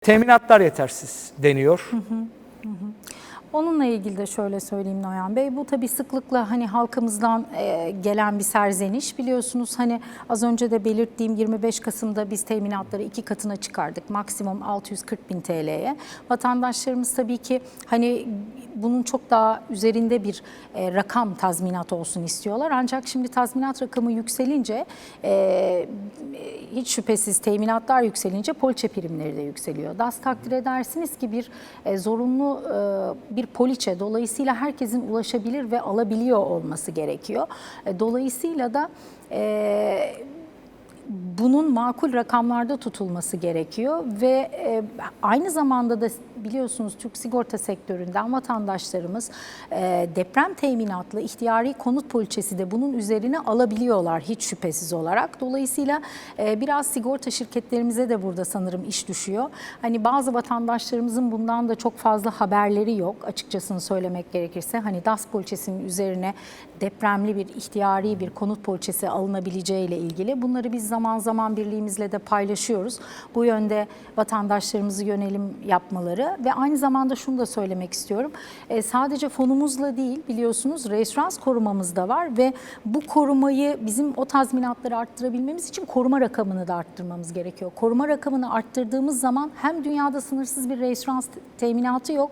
Teminatlar yetersiz deniyor. Onunla ilgili de şöyle söyleyeyim Noyan Bey. Bu tabii sıklıkla hani halkımızdan e, gelen bir serzeniş. Biliyorsunuz hani az önce de belirttiğim 25 Kasım'da biz teminatları iki katına çıkardık. Maksimum 640 bin TL'ye. Vatandaşlarımız tabii ki hani bunun çok daha üzerinde bir e, rakam tazminat olsun istiyorlar. Ancak şimdi tazminat rakamı yükselince e, hiç şüphesiz teminatlar yükselince poliçe primleri de yükseliyor. DAS takdir edersiniz ki bir zorunlu bir poliçe dolayısıyla herkesin ulaşabilir ve alabiliyor olması gerekiyor. E, dolayısıyla da e, bunun makul rakamlarda tutulması gerekiyor ve e, aynı zamanda da biliyorsunuz Türk sigorta sektöründen vatandaşlarımız e, deprem teminatlı ihtiyari konut poliçesi de bunun üzerine alabiliyorlar hiç şüphesiz olarak. Dolayısıyla e, biraz sigorta şirketlerimize de burada sanırım iş düşüyor. Hani bazı vatandaşlarımızın bundan da çok fazla haberleri yok açıkçasını söylemek gerekirse. Hani DAS poliçesinin üzerine depremli bir ihtiyari bir konut poliçesi alınabileceği ile ilgili bunları biz zaman zaman birliğimizle de paylaşıyoruz. Bu yönde vatandaşlarımızı yönelim yapmaları ve aynı zamanda şunu da söylemek istiyorum. E, sadece fonumuzla değil biliyorsunuz referans korumamız da var ve bu korumayı bizim o tazminatları arttırabilmemiz için koruma rakamını da arttırmamız gerekiyor. Koruma rakamını arttırdığımız zaman hem dünyada sınırsız bir referans teminatı yok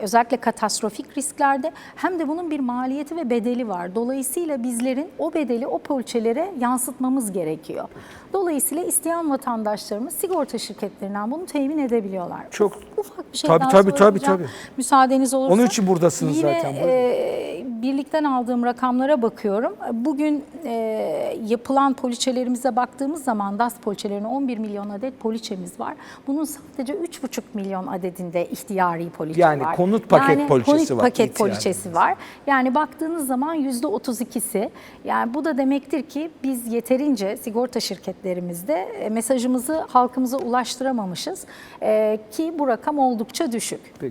özellikle katastrofik risklerde hem de bunun bir maliyeti ve bedeli var. Dolayısıyla bizlerin o bedeli o poliçelere yansıtmamız gerekiyor. Dolayısıyla isteyen vatandaşlarımız sigorta şirketlerinden bunu temin edebiliyorlar. Çok- ufak bir şey Tabii, daha tabii, tabii, tabii. Müsaadeniz olursa. Onun için buradasınız Yine, zaten, e, birlikten aldığım rakamlara bakıyorum. Bugün e, yapılan poliçelerimize baktığımız zaman DAS poliçelerine 11 milyon adet poliçemiz var. Bunun sadece 3,5 milyon adedinde ihtiyari poliçe Yani var. Konut paket poliçesi konut var, paket poliçesi var. Yani baktığınız zaman yüzde 32'si. Yani bu da demektir ki biz yeterince sigorta şirketlerimizde e, mesajımızı halkımıza ulaştıramamışız. E, ki bu rakam oldukça düşük. Peki.